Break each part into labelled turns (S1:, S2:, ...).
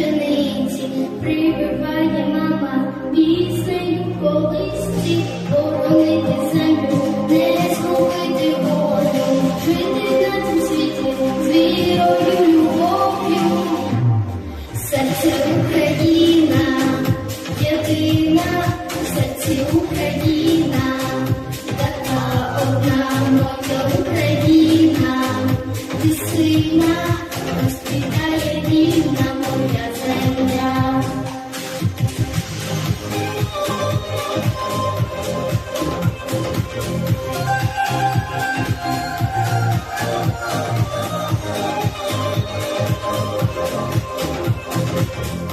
S1: to lean to free from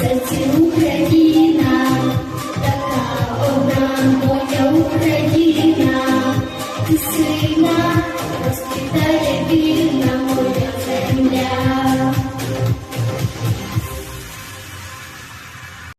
S1: серці Україна, така одна моя Україна, ти сильна, розквітає вільна.